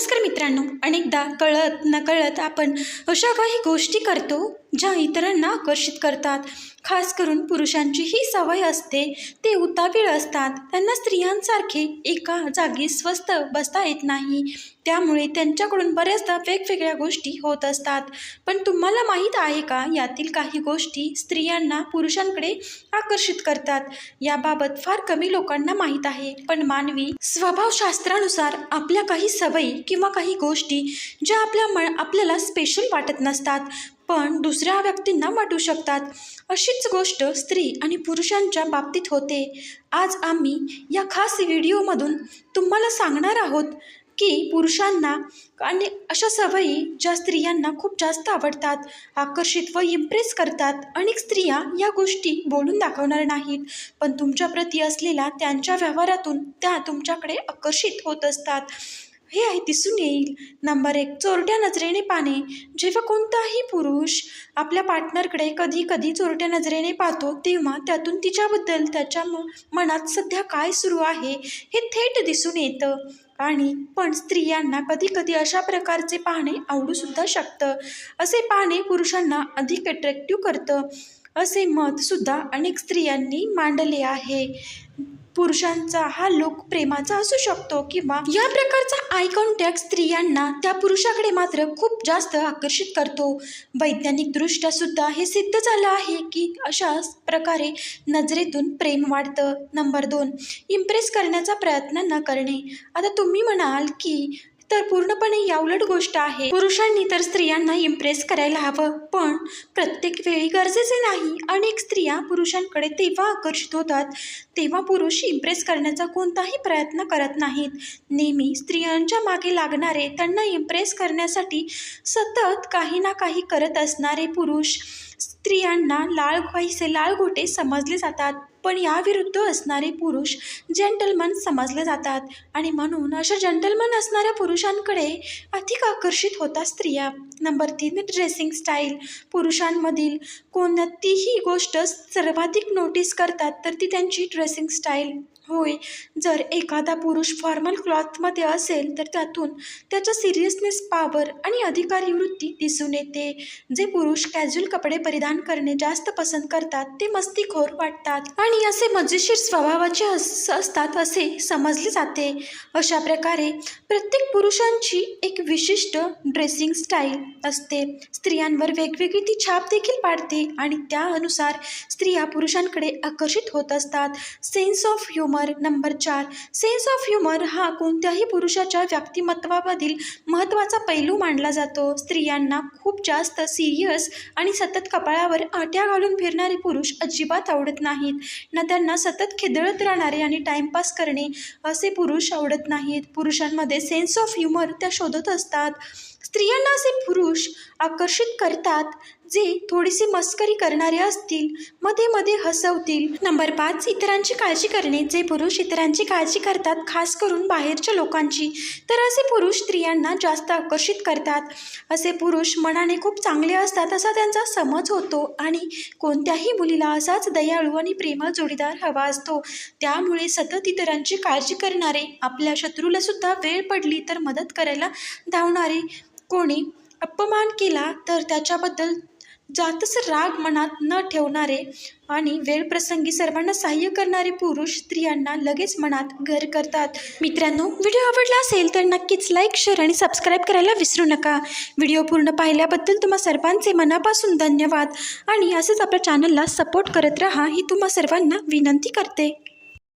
नमस्कार मित्रांनो. अनेकदा कळत नकळत आपण अशा काही गोष्टी करतो ज्या इतरांना आकर्षित करतात. खास करून पुरुषांची ही सवय असते ते उतावीळ असतात. त्यांना स्त्रियांसारखे एका जागी स्वस्त बसता येत नाही. त्यामुळे त्यांच्याकडून बऱ्याचदा वेगवेगळ्या गोष्टी होत असतात. पण तुम्हाला माहीत आहे का यातील काही गोष्टी स्त्रियांना पुरुषांकडे आकर्षित करतात. याबाबत फार कमी लोकांना माहीत आहे. पण मानवी स्वभावशास्त्रानुसार आपल्या काही सवयी किंवा काही गोष्टी ज्या आपल्या म आपल्याला स्पेशल वाटत नसतात पण दुसऱ्या व्यक्तींना वाटू शकतात. अशीच गोष्ट स्त्री आणि पुरुषांच्या बाबतीत होते. आज आम्ही या खास व्हिडिओमधून तुम्हाला सांगणार आहोत की पुरुषांना आणि अशा सवयी ज्या स्त्रियांना खूप जास्त आवडतात आकर्षित व इम्प्रेस करतात अनेक स्त्रिया या गोष्टी बोलून दाखवणार नाहीत. पण तुमच्याप्रती असलेल्या त्यांच्या व्यवहारातून त्या तुमच्याकडे आकर्षित होत असतात. हे आहे दिसून येईल. नंबर एक चोरट्या नजरेने पाहणे. जेव्हा कोणताही पुरुष आपल्या पार्टनरकडे कधी कधी चोरट्या नजरेने पाहतो तेव्हा त्यातून तिच्याबद्दल त्याच्या म मनात सध्या काय सुरू आहे हे थेट दिसून येतं. आणि पण स्त्रियांना कधी कधी अशा प्रकारचे पाहणे आवडूसुद्धा शकतं. असे पाहणे पुरुषांना अधिक अट्रॅक्टिव्ह करतं. असे मतसुद्धा अनेक स्त्रियांनी मांडले आहे. पुरुषांचा हा लोक प्रेमाचा असू शकतो किंवा या प्रकारचा आय कॉन्टॅक्ट स्त्रियांना त्या पुरुषाकडे मात्र खूप जास्त आकर्षित करतो. वैज्ञानिकदृष्ट्या सुद्धा हे सिद्ध झालं आहे की अशा प्रकारे नजरेतून प्रेम वाढतं. नंबर दोन इम्प्रेस करण्याचा प्रयत्न न करणे. आता तुम्ही म्हणाल की तर पूर्णपणे याउलट गोष्ट आहे. पुरुषांनी तर स्त्रियांना इम्प्रेस करायला हवं. पण प्रत्येक वेळी गरजेचे नाही. अनेक स्त्रिया पुरुषांकडे तेव्हा आकर्षित होतात तेव्हा पुरुष इम्प्रेस करण्याचा कोणताही प्रयत्न करत नाहीत. नेहमी स्त्रियांच्या मागे लागणारे त्यांना इम्प्रेस करण्यासाठी सतत काही ना काही करत असणारे पुरुष स्त्रियांना लाळ व्हायचे लाळगोटे समजले जातात. पण याविरुद्ध असणारे पुरुष जेंटलमन समजले जातात. आणि म्हणून अशा जेंटलमन असणाऱ्या पुरुषांकडे अधिक आकर्षित होतात स्त्रिया. नंबर तीन ड्रेसिंग स्टाईल पुरुषांमधील कोणतीही गोष्ट सर्वाधिक नोटीस करतात तर ती त्यांची ड्रेसिंग स्टाईल होय. जर एखादा पुरुष फॉर्मल क्लॉथमध्ये असेल तर त्यातून त्याच्या सिरियसनेस पॉवर आणि अधिकारी वृत्ती दिसून येते. जे पुरुष कॅज्युअल कपडे परिधान करणे जास्त पसंत करतात ते मस्तीखोर वाटतात. आणि असे मजेशीर स्वभावाचे अस असतात असे समजले जाते. अशा प्रकारे प्रत्येक पुरुषांची एक विशिष्ट ड्रेसिंग स्टाईल असते. स्त्रियांवर वेगवेगळी ती छाप देखील पाडते आणि त्यानुसार स्त्रिया पुरुषांकडे आकर्षित होत असतात. सेन्स ऑफ ह्युमर नंबर चार. सेन्स ऑफ ह्युमर हा कोणत्याही पुरुषाच्या व्यक्तिमत्वामधील महत्त्वाचा पैलू मानला जातो. स्त्रियांना खूप जास्त सिरियस आणि सतत कपाळावर आट्या घालून फिरणारे पुरुष अजिबात आवडत नाहीत. ना त्यांना सतत खिदळत राहणारे आणि टाइमपास करणे असे पुरुष आवडत नाहीत. पुरुषांमध्ये सेन्स ऑफ ह्युमर त्या शोधत असतात. स्त्रियांना असे पुरुष आकर्षित करतात. जे थोडीशी मस्करी करणारे असतील मध्ये मध्ये हसवतील. नंबर पाच इतरांची काळजी करणे. जे पुरुष इतरांची काळजी करतात खास करून बाहेरच्या लोकांची तर असे पुरुष स्त्रियांना जास्त आकर्षित करतात. असे पुरुष मनाने खूप चांगले असतात असा त्यांचा समज होतो आणि कोणत्याही मुलीला असाच दयाळू आणि प्रेमळ जोडीदार हवा असतो. त्यामुळे सतत इतरांची काळजी करणारे आपल्या शत्रूला सुद्धा वेळ पडली तर मदत करायला धावणारे कोणी अपमान केला तर त्याच्याबद्दल जातच राग मनात न ठेवणारे आणि वेळप्रसंगी सर्वांना सहाय्य करणारे पुरुष स्त्रियांना लगेच मनात घर करतात. मित्रांनो व्हिडिओ आवडला असेल तर नक्कीच लाईक शेअर आणि सबस्क्राईब करायला विसरू नका. व्हिडिओ पूर्ण पाहिल्याबद्दल तुम्हा सर्वांचे मनापासून धन्यवाद. आणि असंच आपल्या चॅनलला सपोर्ट करत राहा ही तुम्हा सर्वांना विनंती करते.